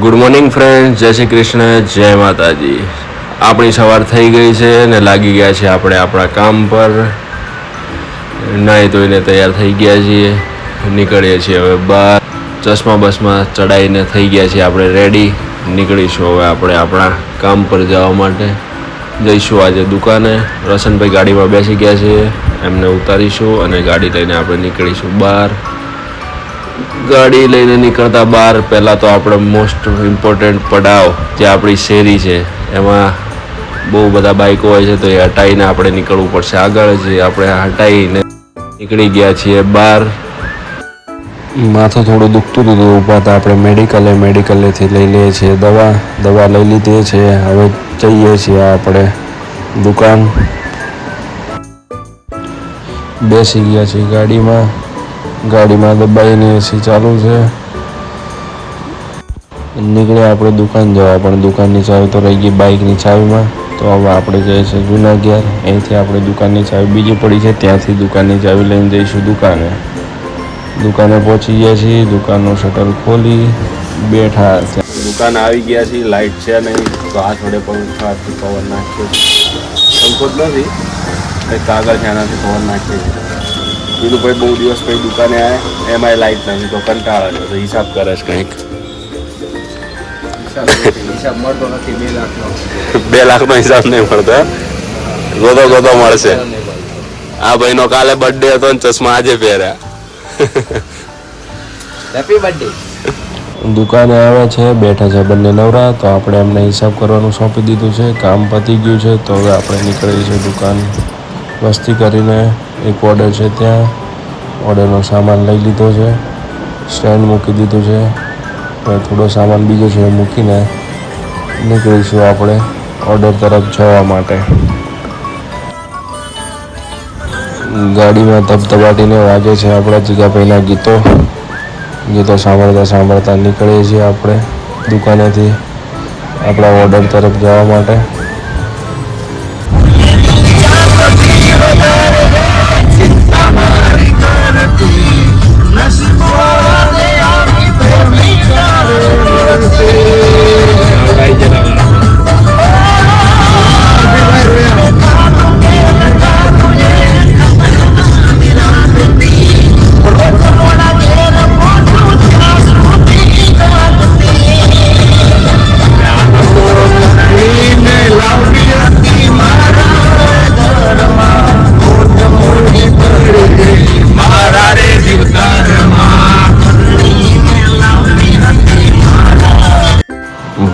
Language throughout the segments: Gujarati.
ગુડ મોર્નિંગ ફ્રેન્ડ જય શ્રી કૃષ્ણ. જય માતાજી. આપણી સવાર થઈ ગઈ છે અને લાગી ગયા છે આપણે આપણા કામ પર. નાહી ધોઈને તૈયાર થઈ ગયા છીએ. નીકળીએ છીએ હવે બહાર. ચશ્મા બસમાં ચડાઈને થઈ ગયા છીએ આપણે રેડી નીકળીશું હવે આપણે આપણા કામ પર જવા માટે. જઈશું આજે દુકાને. રસનભાઈ ગાડીમાં બેસી ગયા છીએ એમને ઉતારીશું અને ગાડી લઈને આપણે નીકળીશું બહાર. ગાડી લઈને નીકળતા બહાર પહેલાં તો આપણે મોસ્ટ ઇમ્પોર્ટન્ટ પડાવ જે આપણી શેરી છે, એમાં બહુ બધા બાઇકો હોય છે, તો એ હટાવીને આપણે નીકળવું પડશે. આગળ જે આપણે હટાવીને નીકળી ગયા છીએ બહાર માથું થોડું દુખતું હતું ઊભા હતા. આપણે મેડિકલે મેડિકલેથી લઈ લઈએ છીએ દવા. દવા લઈ લીધી છે. હવે જઈએ છીએ આપણે દુકાન. બેસી ગયા છીએ ગાડીમાં. ગાડીમાં દબાઈને એસી ચાલુ છે. નીકળ્યા આપણે દુકાન જવા પણ દુકાનની ચાવી તો રહી ગઈ બાઇકની ચાવીમાં. તો હવે આપણે જઈએ છીએ જૂના ઘેર અહીંથી આપણે દુકાનની ચાવી બીજી પડી છે, ત્યાંથી દુકાનની ચાવી લઈને જઈશું દુકાને. દુકાને પહોંચી ગયા છીએ, દુકાનનું શટર ખોલી બેઠા છે. દુકાન આવી ગયા છીએ લાઇટ છે નહીં, તો હાથ વડે પંખાથી પવન નાખીએ સંકોચ નથી કાગળ છે એનાથી પવન નાખીએ છીએ બીજું ભાઈ બહુ દિવસ પછી દુકાને આવ્યા એમાંય લાઈટ નથી તો કંટાળે તો હિસાબ કરે છે કંઈક. હિસાબ મળતો નથી બે લાખનો. બે લાખનો હિસાબ નહીં મળતો? ગોતો ગોતો મળશે. આ ભાઈનો કાલે બર્થડે હતો ને ચશ્મા આજે પહેર્યા. હેપી બર્થડે દુકાને આવે છે બેઠા છે બંને નવરા તો આપણે એમને હિસાબ કરવાનું સોંપી દીધું છે. કામ પતી ગયું છે તો હવે આપણે નીકળીએ છીએ દુકાન. મસ્તી કરીને એક ઓર્ડર છે ત્યાં. ઓર્ડરનો સામાન લઈ લીધો છે. સ્ટેન્ડ મૂકી દીધું છે. હવે થોડો સામાન બીજો છે મૂકીને નીકળીશું આપણે ઓર્ડર તરફ જવા માટે. ગાડીમાં ધબધબાટીને વાગે છે આપણા જીગાભાઈના ગીતો. ગીતો સાંભળતા સાંભળતા નીકળીએ છીએ આપણે દુકાનેથી આપણા ઓર્ડર તરફ જવા માટે.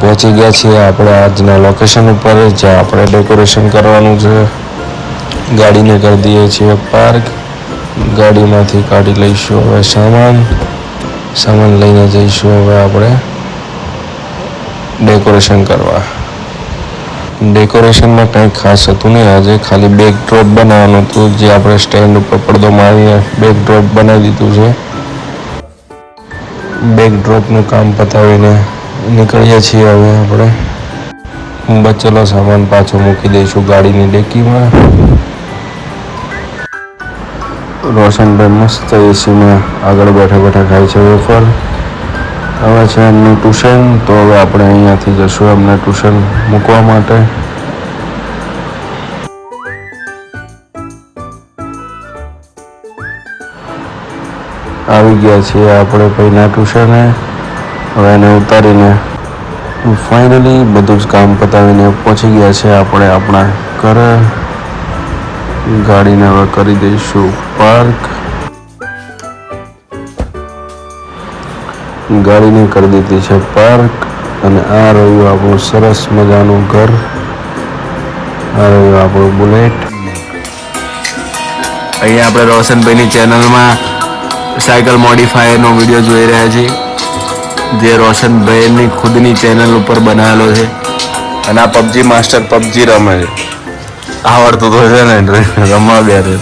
પહોંચી ગયા છીએ આપણે આજના લોકેશન ઉપર, જ્યાં આપણે ડેકોરેશન કરવાનું છે. ગાડીને કરી દઈએ છીએ પાર્ક ગાડીમાંથી કાઢી લઈશું હવે સામાન. સામાન લઈને જઈશું હવે આપણે ડેકોરેશન કરવા. ડેકોરેશનમાં કંઈ ખાસ હતું નહીં. આજે ખાલી બેક ડ્રોપ બનાવવાનું હતું, જે આપણે સ્ટેન્ડ ઉપર પડદો મારીને બેક ડ્રોપ બનાવી દીધું છે. બેક ડ્રોપનું કામ પતાવીને નીકળીએ છીએ હવે આપણે. બચેલો સામાન પાછો મૂકી દઈશું ગાડીની ડેકીમાં. રોશનભાઈ મસ્ત એસીમાં આગળ બેઠા બેઠા ખાય છે વેફર. હવે છે એમનું ટ્યુશન, તો હવે આપણે અહીંયાથી જશું એમને ટ્યુશન મૂકવા માટે. આવી ગયા છીએ આપણે પહેલાં ટ્યુશને. હવે એને ઉતારીને ફાઇનલી બધું જ કામ પતાવીને પહોંચી ગયા છે. આપણે આપણા ઘરે ગાડીને હવે કરી દઈશું પાર્ક ગાડીને કરી દીધી છે પાર્ક અને આ રહ્યું આપણું સરસ મજાનું ઘર. આ રહ્યું આપણું બુલેટ અહીંયા આપણે રોશનભાઈની ચેનલમાં સાયકલ મોડિફાયરનો વીડિયો જોઈ રહ્યા છીએ. જે રોશનભાઈની ખુદની ચેનલ ઉપર બનાવેલો છે. અને આ પબજી માસ્ટર પબજી રમે છે. આવડતું તો છે ને રમવા બે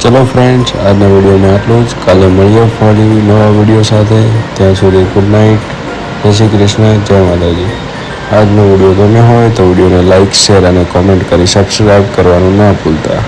ચલો ફ્રેન્ડ્સ આજના વિડીયોમાં આટલું જ. કાલે મળીએ ફરી નવા વીડિયો સાથે. ત્યાં સુધી ગુડ નાઇટ જય શ્રી કૃષ્ણ જય માતાજી. આજનો વીડિયો ગમ્યો હોય તો વિડીયોને લાઇક શેર અને કોમેન્ટ કરી સબસ્ક્રાઈબ કરવાનું ના ભૂલતા.